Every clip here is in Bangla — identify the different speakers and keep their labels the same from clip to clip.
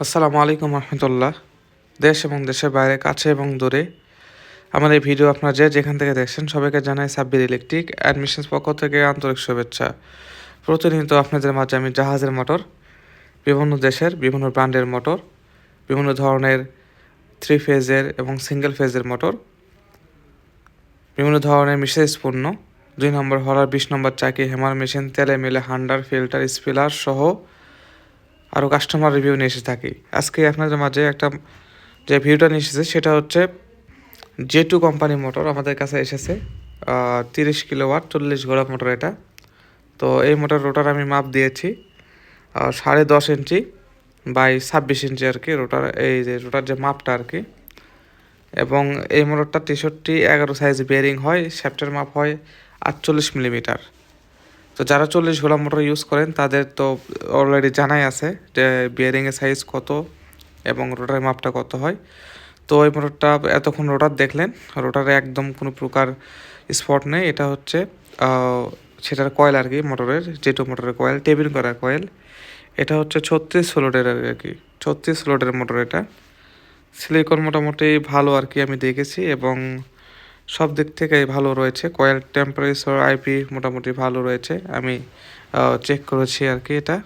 Speaker 1: আসসালামু আলাইকুম রহমতুল্লাহ। দেশ এবং দেশের বাইরে, কাছে এবং দূরে। আমার এই ভিডিও আপনারা যে যেখান থেকে দেখছেন সবাইকে জানাই সাব্বির ইলেকট্রিক অ্যাডমিশনস পক্ষ থেকে আন্তরিক শুভেচ্ছা। প্রতিনিয়ত আপনাদের মাঝে আমি জাহাজের মোটর, বিভিন্ন দেশের, বিভিন্ন ব্র্যান্ডের মোটর, বিভিন্ন ধরনের থ্রি ফেজের এবং সিঙ্গেল ফেজের মোটর, বিভিন্ন ধরনের পণ্য, দুই নম্বর হরার বিশ নম্বর চাকি হেমার মেশিন তেলে মেলে হান্ডার ফিল্টার স্পিলার সহ আরও কাস্টমার রিভিউ নিয়ে এসে থাকি। আজকে আপনাদের মাঝে একটা যে ভিউটা নিয়ে এসেছে, সেটা হচ্ছে জে টু কোম্পানি মোটর আমাদের কাছে এসেছে। তিরিশ কিলো ওয়াট চল্লিশ ঘোড়া মোটর এটা। তো এই মোটর রোটার আমি মাপ দিয়েছি সাড়ে দশ ইঞ্চি বাই ছাব্বিশ ইঞ্চি আর কি রোটার এই যে রোটার যে মাপটা আর কি। এবং এই মোটরটা তেষট্টি এগারো সাইজ বেয়ারিং হয় শ্যাফটের মাপ হয় আটচল্লিশ মিলিমিটার তো যারা চল্লিশ ঘোড়া মোটর ইউজ করেন, তাদের তো অলরেডি জানাই আছে যে বিয়ারিংয়ের সাইজ কত এবং রোটারের মাপটা কত হয়। তো ওই মোটরটা এতক্ষণ রোটার দেখলেন রোটারে একদম কোনো প্রকার স্পট নেই। এটা হচ্ছে সেটার কয়েল আর কি মোটরের যেটু মোটরের কয়েল টেবিল করা কয়েল এটা হচ্ছে ছত্রিশ ষোলোটের আর কি, ছত্রিশ ষোলোটের মোটর এটা। সিলিকন মোটামুটি ভালো আর কি আমি দেখেছি এবং সব দিক থেকেই ভালো রয়েছে। কয়েল টেম্পারেচার আইপি মোটামুটি ভালো রয়েছে। আমি চেক করেছি আর কি এটা।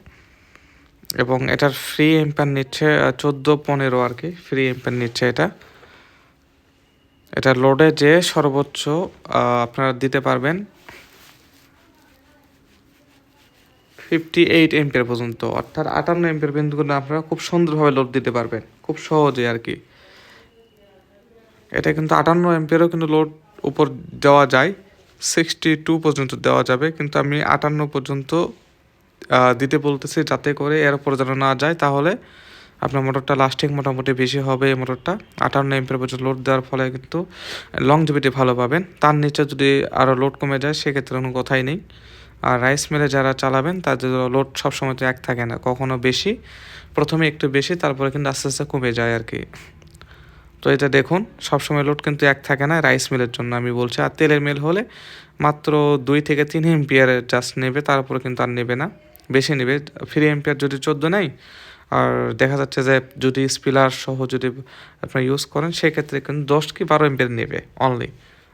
Speaker 1: এবং এটার ফ্রি এম্পার নিচ্ছে চোদ্দ পনেরো আর কি ফ্রি এম্পার নিচ্ছে এটা। এটা লোডে যে সর্বোচ্চ আপনারা দিতে পারবেন ফিফটি এইট এম্পের পর্যন্ত। অর্থাৎ আটান্ন এম্পের পর্যন্ত আপনারা খুব সুন্দরভাবে লোড দিতে পারবেন। খুব সহজে আর কি। এটা কিন্তু আটান্ন এম্পিয়ারও কিন্তু লোড উপর দেওয়া যায় সিক্সটি টু পর্যন্ত দেওয়া যাবে, কিন্তু আমি আটান্ন পর্যন্ত দিতে বলতেছি যাতে করে এর উপর যেন না যায়, তাহলে আপনার মোটরটা লাস্টিং মোটামুটি বেশি হবে এই মোটরটা। আটান্ন এম্পিয়ার পর্যন্ত লোড দেওয়ার ফলে কিন্তু লংজিভিটি ভালো পাবেন। তার নিচে যদি আরও লোড কমে যায়, সেক্ষেত্রে কোনো কথাই নেই। আর রাইস মিলে যারা চালাবেন, তাদের লোড সবসময় তো এক থাকে না, কখনো বেশি। প্রথমে একটু বেশি, তারপরে কিন্তু আস্তে আস্তে কমে যায় আর কি। তো এটা দেখুন, সবসময় লোড কিন্তু এক থাকে না রাইস মিলের জন্য আমি বলছি। আর তেলের মিল হলে মাত্র দুই থেকে তিন এম্পিয়ার জাস্ট নেবে, তারপরে কিন্তু আর নেবে না, বেশি নেবে। ফ্রি এম্পিয়ার যদি চোদ্দ নেয়, আর দেখা যাচ্ছে যে যদি স্পিলার সহ যদি আপনার ইউজ করেন, সেক্ষেত্রে কিন্তু দশ কি বারো এম্পিয়ার নেবে অনলি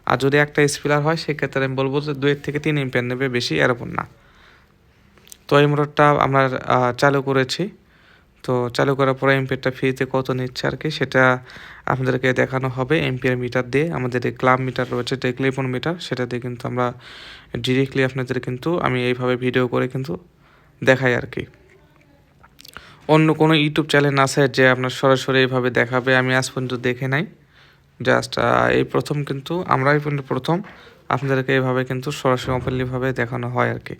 Speaker 1: আর যদি একটা স্পিলার হয়, সেক্ষেত্রে আমি বলব যে দুই থেকে তিন এম্পিয়ার নেবে, বেশি এরকম না। তো এই মোটরটা আমরা চালু করেছি। তো চালু করার পরে এমপিয়ারটা ফ্রিতে কত নিচ্ছে আর কি, সেটা আপনাদেরকে দেখানো হবে এমপিআর মিটার দিয়ে। আমাদের যে ক্লাব মিটার রয়েছে, যে ক্লিপন মিটার, সেটা দিয়ে কিন্তু আমরা ডিরেক্টলি আপনাদের কিন্তু আমি এইভাবে ভিডিও করে কিন্তু দেখাই আর কি। অন্য কোনো ইউটিউব চ্যানেল আছে যে আপনার সরাসরি এইভাবে দেখাবে, আমি আজ পর্যন্ত দেখে নাই। জাস্ট এই প্রথম কিন্তু আমরাই কিন্তু প্রথম আপনাদেরকে এইভাবে কিন্তু সরাসরি ওপেনলিভাবে দেখানো হয় আর কি।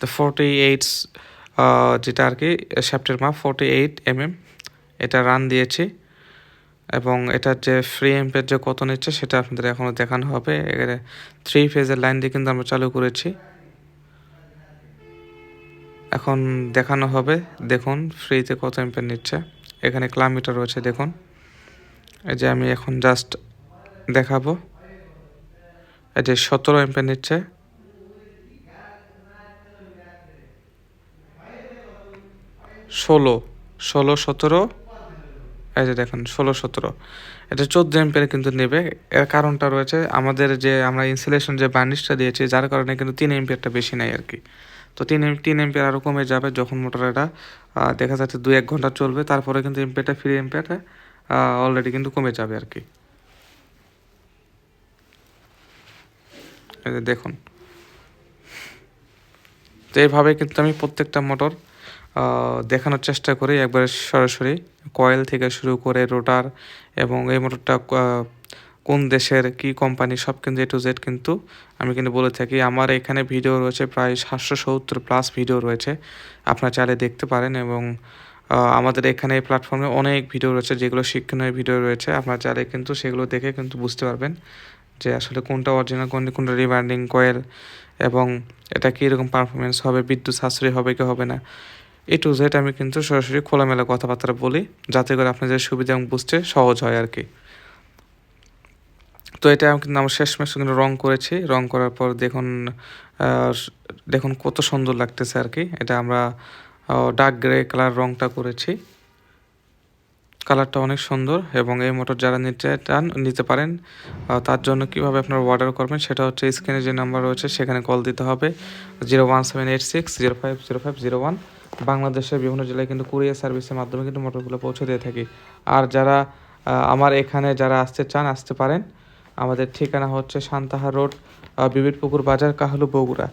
Speaker 1: তো ফোরটি এইটস যেটা আর কি শ্যাপ্টের মাপ ফোরটি এইট এমএম এটা রান দিয়েছি। এবং এটার যে ফ্রি এম্পের যে কত নিচ্ছে, সেটা আপনাদের এখনও দেখানো হবে। এখানে থ্রি ফেজের লাইন দিয়ে কিন্তু আমরা চালু করেছি। এখন দেখানো হবে, দেখুন ফ্রিতে কত এম্পের নিচ্ছে। এখানে কিলোমিটার রয়েছে, দেখুন। এই যে আমি এখন জাস্ট দেখাবো। এই যে সতেরো এম্পের নিচ্ছে। ষোলো ষোলো, সতেরো। এই যে দেখুন, ষোলো, সতেরো। এটা চোদ্দ এম্পের কিন্তু নেবে। এর কারণটা রয়েছে, আমাদের যে আমরা ইনসুলেশন যে বার্নিশটা দিয়েছি, যার কারণে কিন্তু তিন এম্পিয়ারটা বেশি নেই আর কি তো তিন এম তিন এম্পিয়ার আরও কমে যাবে যখন মোটর এটা দেখা যাচ্ছে দু এক ঘণ্টা চলবে। তারপরে কিন্তু এম্পিয়ারটা ফ্রি এম্পিয়ারটা অলরেডি কিন্তু কমে যাবে আর কি দেখুন। তো এইভাবে কিন্তু আমি প্রত্যেকটা মোটর দেখানোর চেষ্টা করি একবারে সরাসরি। কয়েল থেকে শুরু করে রোটার এবং এই মোটরটা কোন দেশের, কি কোম্পানি, সব কিন্তু এ টু জেড কিন্তু আমি কিন্তু বলে থাকি। আমার এখানে ভিডিও রয়েছে প্রায় সাতশো সত্তর প্লাস ভিডিও রয়েছে। আপনারা চাইলে দেখতে পারেন এবং আমাদের এখানে এই প্ল্যাটফর্মে অনেক ভিডিও রয়েছে যেগুলো শিক্ষণীয় ভিডিও রয়েছে। আপনারা চাইলে কিন্তু সেগুলো দেখে কিন্তু বুঝতে পারবেন যে আসলে কোনটা অরিজিনাল কোন কোনটা রিবান্ডিং কয়েল এবং এটা কীরকম পারফরমেন্স হবে, বিদ্যুৎ সাশ্রয়ী হবে কি হবে না। এ টু জেড আমি কিন্তু সরাসরি খোলামেলা কথাবার্তা বলি, যাতে করে আপনাদের সুবিধা এবং বুঝতে সহজ হয় আর কি। তো এটা আমি কিন্তু আমার শেষ মাসে কিন্তু রং করেছি। রং করার পর দেখুন দেখুন কত সুন্দর লাগতেছে আর কি। এটা আমরা ডার্ক গ্রে কালার রংটা করেছি। কালারটা অনেক সুন্দর এবং এই মোটর যারা নিতে চান, নিতে পারেন তার জন্য কীভাবে আপনারা অর্ডার করবেন সেটা হচ্ছে স্ক্রিনে যে নাম্বার রয়েছে সেখানে কল দিতে হবে। Zero one seven eight six zero five zero five zero one বাংলাদেশের বিভিন্ন জেলায় কিন্তু কুরিয়ার সার্ভিসের মাধ্যমে কিন্তু মোটরগুলো পৌঁছে দিয়ে থাকি। আর যারা আমার এখানে যারা আসতে চান, আসতে পারেন। আমাদের ঠিকানা হচ্ছে সান্তাহার রোড বিবিরপুকুর বাজার, কাহালু, বগুড়া।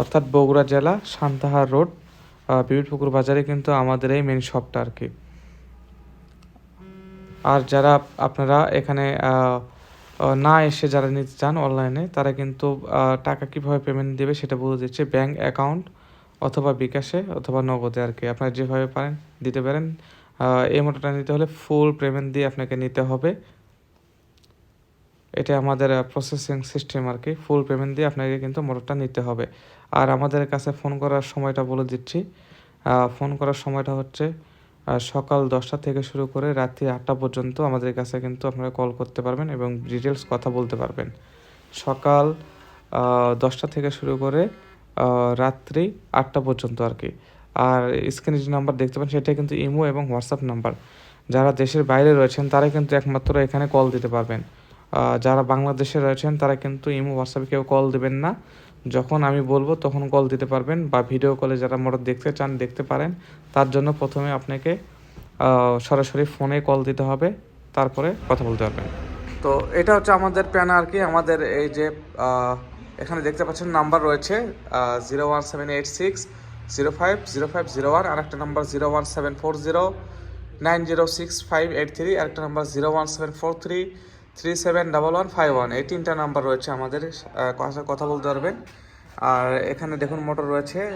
Speaker 1: অর্থাৎ বগুড়া জেলা, সান্তাহার রোড বিবিরপুকুর বাজারে কিন্তু আমাদের এই মেন শপটা আর কি। আর যারা আপনারা এখানে না এসে যারা নিতে চান অনলাইনে, তারা কিন্তু টাকা কীভাবে পেমেন্ট দেবে সেটা বলে দিচ্ছে ব্যাংক অ্যাকাউন্ট অথবা বিকাশে অথবা নগদে আর কি। আপনারা যেভাবে পারেন, দিতে পারেন। এই মোটরটা নিতে হলে ফুল পেমেন্ট দিয়ে আপনাকে নিতে হবে। এটা আমাদের প্রসেসিং সিস্টেম আর কি। ফুল পেমেন্ট দিয়ে আপনাকে কিন্তু মোটরটা নিতে হবে। আর আমাদের কাছে ফোন করার সময়টা বলে দিচ্ছি। ফোন করার সময়টা হচ্ছে সকাল দশটা থেকে শুরু করে রাত্রি আটটা পর্যন্ত আমাদের কাছে কিন্তু আপনারা কল করতে পারবেন এবং ডিটেলস কথা বলতে পারবেন। সকাল দশটা থেকে শুরু করে রাত্রি আটটা পর্যন্ত আর কি আর স্ক্রিনে যে নাম্বার দেখতে পান সেটা কিন্তু ইমো এবং হোয়াটসঅ্যাপ নাম্বার। যারা দেশের বাইরে রয়েছেন, তারা কিন্তু একমাত্র এখানে কল দিতে পারবেন। যারা বাংলাদেশে রয়েছেন, তারা কিন্তু ইমো, হোয়াটসঅ্যাপে কেউ কল দেবেন না। যখন আমি বলব তখন কল দিতে পারবেন বা ভিডিও কলে যারা মোটর দেখতে চান, দেখতে পারেন, তার জন্য প্রথমে আপনাকে সরাসরি ফোনে কল দিতে হবে, তারপরে কথা বলতে পারবেন। তো এটা হচ্ছে আমাদের প্যান আর কি, আমাদের এই যে এখানে দেখতে পাচ্ছেন নাম্বার রয়েছে zero one seven eight six zero five zero five zero one আর একটা number zero one seven four zero nine zero six five eight three আরেকটা number zero one seven four three three seven double one five one. এই তিনটা নাম্বার রয়েছে আমাদের কথা- বলতে পারবেন। আর এখানে দেখুন মোটর রয়েছে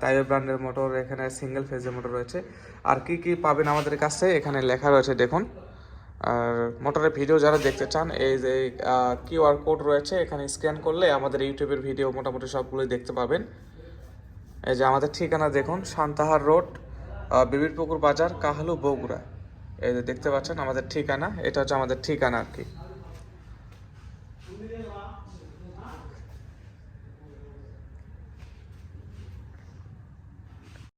Speaker 1: তাইও ব্র্যান্ডের মোটর, এখানে সিঙ্গেল ফেজের মোটর রয়েছে। আর কি কি পাবেন আমাদের কাছে, এখানে লেখা রয়েছে, দেখুন। আর মোটরের ভিডিও যারা দেখতে চান, এই যে কিউআর কোড রয়েছে, এখানে স্ক্যান করলে আমাদের ইউটিউবের ভিডিও মোটামুটি সবগুলোই দেখতে পাবেন। এই যে আমাদের ঠিকানা দেখুন, সান্তাহার রোড বিবিরপুকুর বাজার, কাহালু বগুড়া। এই যে দেখতে পাচ্ছেন আমাদের ঠিকানা, এটা হচ্ছে আমাদের ঠিকানা আর কি।